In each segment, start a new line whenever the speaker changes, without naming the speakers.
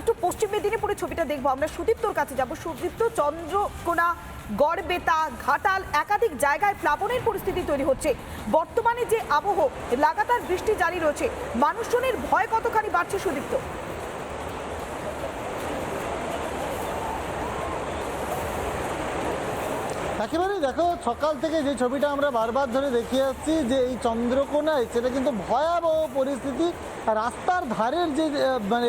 একটু পশ্চিম মেদিনীপুরের ছবিটা দেখব। আমরা সুদীপ্তর কাছে যাব। সুদীপ্ত, চন্দ্রকোনা, গড়বেতা, ঘাটাল একাধিক জায়গায় প্লাবনের পরিস্থিতি তৈরি হচ্ছে। বর্তমানে যে আবহ, লাগাতার বৃষ্টি জারি রয়েছে। মানুষজনের ভয় কতখানি বাড়ছে সুদীপ্ত?
একেবারে দেখো, সকাল থেকে যে ছবিটা আমরা বারবার ধরে দেখিয়ে আসছি, যে এই চন্দ্রকোনায় সেটা কিন্তু ভয়াবহ পরিস্থিতি। রাস্তার ধারের যে মানে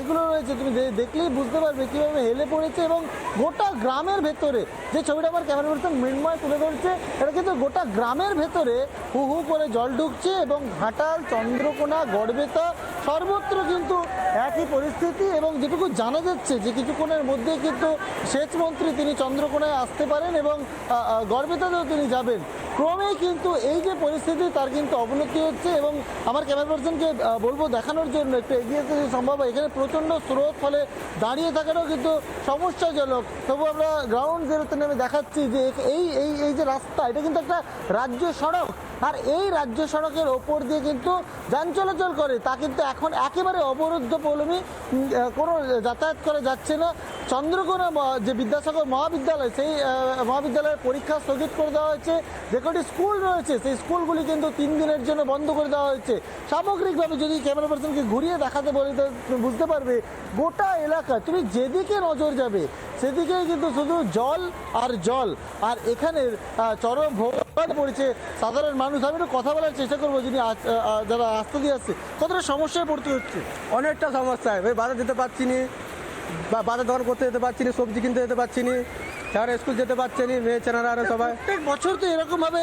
এগুলো রয়েছে, তুমি দেখলেই বুঝতে পারবে কীভাবে হেলে পড়েছে এবং গোটা গ্রামের ভেতরে, যে ছবিটা আমার ক্যামেরা পার্সন মৃন্ময় তুলে ধরছে, এটা কিন্তু গোটা গ্রামের ভেতরে হু হু করে জল ঢুকছে এবং ঘাটাল, চন্দ্রকোনা, গড়বেতা সর্বত্র কিন্তু একই পরিস্থিতি এবং যেটুকু জানা যাচ্ছে যে কিছুক্ষণের মধ্যে কিন্তু সেচ মন্ত্রী তিনি চন্দ্রকোনায় আসতে পারেন এবং আহ, তিনি যাবেন। ক্রমেই কিন্তু এই যে পরিস্থিতি তার কিন্তু অবনতি হচ্ছে এবং আমার ক্যামেরা পার্সনকে বলব দেখানোর জন্য একটু এগিয়ে যেতে সম্ভব। এখানে প্রচণ্ড স্রোত ফলে দাঁড়িয়ে থাকাটাও কিন্তু সমস্যাজনক। তবু আমরা গ্রাউন্ড জিরোতে নেমে দেখাচ্ছি যে এই এই এই যে রাস্তা এটা কিন্তু একটা রাজ্য সড়ক। আর এই রাজ্য সড়কের ওপর দিয়ে কিন্তু যান চলাচল করে, তা কিন্তু এখন একেবারে অবরুদ্ধ পৌলমী কোনো যাতায়াত করে যাচ্ছে না। চন্দ্রকোনা যে বিদ্যাসাগর মহাবিদ্যালয়, সেই মহাবিদ্যালয়ের পরীক্ষা স্থগিত করে দেওয়া হয়েছে। যে কটি স্কুল রয়েছে, সেই স্কুলগুলি কিন্তু তিন দিনের জন্য বন্ধ করে দেওয়া হয়েছে। সামগ্রিকভাবে যদি ক্যামেরা পার্সনকে ঘুরিয়ে দেখাতে বলে বুঝতে পারবে, গোটা এলাকা, তুমি যেদিকে নজর যাবে, সেদিকেই কিন্তু শুধু জল আর জল। আর এখানের চরম ভোগান পড়েছে সাধারণ মানুষ। আমি একটু কথা বলার চেষ্টা করব, যিনি যারা আসতে দিয়ে আসছে। কতটা সমস্যায় পড়তে হচ্ছে?
অনেকটা সমস্যা ওই বাজার যেতে পারছি নি। বা বাজার দোকান করতে যেতে পারছি না সবজি কিনতে যেতে পারছি না তারা স্কুল যেতে পারছে না মেয়ে চেনারা আরও সবাই।
প্রত্যেক বছর তো এরকম ভাবে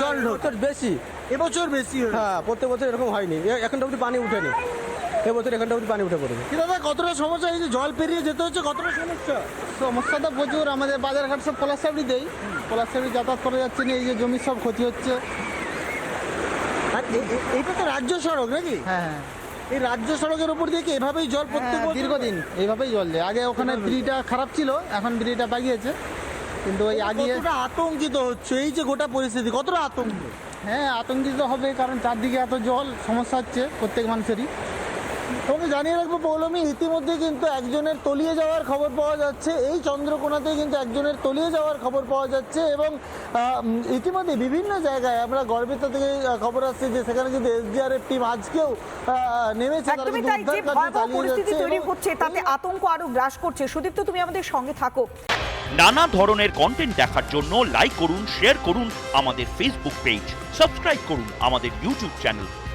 জল ঢোকে।
বছর বেশি।
এবছর বেশি
হ্যাঁ প্রত্যেক বছর এরকম হয়নি। এ- এখানটা অবধি পানি উঠেনি এবছর এখানটা অবধি পানি উঠে পড়বে
দাদা কতটা সমস্যা এই যে জল পেরিয়ে যেতে হচ্ছে কতটা সমস্যা?
সমস্যা তো প্রচুর। আমাদের বাজারঘাট সব পলাশাবড়িতেই। পলাশাবড়ি যাতায়াত করা যাচ্ছে না এই যে জমির সব ক্ষতি হচ্ছে।
আর এটা তো রাজ্য সড়ক নাকি?
হ্যাঁ হ্যাঁ।
এই রাজ্য সড়কের উপর দিয়ে কি এভাবেই জল প্রত্যেক
হ্যাঁ, দীর্ঘদিন এইভাবেই জল দেয়। আগে ওখানে ব্রিজটা খারাপ ছিল এখন ব্রিজটা বাগিয়েছে কিন্তু ওই আগে
একটা আতঙ্কিত হচ্ছে? এই যে গোটা পরিস্থিতি কতটা আতঙ্ক?
হ্যাঁ আতঙ্কিত হবে কারণ চারদিকে এত জল সমস্যা হচ্ছে প্রত্যেক মানুষেরই।
তোমাকে জানিয়ে রাখব পৌলমী ইতিমধ্যে কিন্তু একজনের তলিয়ে যাওয়ার খবর পাওয়া যাচ্ছে। এই চন্দ্রকোনাতে কিন্তু একজনের তলিয়ে যাওয়ার খবর পাওয়া যাচ্ছে এবং আহ, ইতিমধ্যে বিভিন্ন জায়গায় আমরা গর্বিতা থেকে খবর আসছে যে সেখানে কিন্তু এসডিআরএফ টিম আজকেও নেমেছে। তারা
একদমই
কিন্তু
তাই যে ভয়াবহ পরিস্থিতি তৈরি হচ্ছে তাতে আতঙ্ক আরও গ্রাস করছে। সুদীপ্ত তুমি আমাদের সঙ্গে থাকো।
নানা ধরনের কন্টেন্ট দেখার জন্য লাইক করুন শেয়ার করুন আমাদের ফেসবুক পেজ সাবস্ক্রাইব করুন আমাদের ইউটিউব চ্যানেল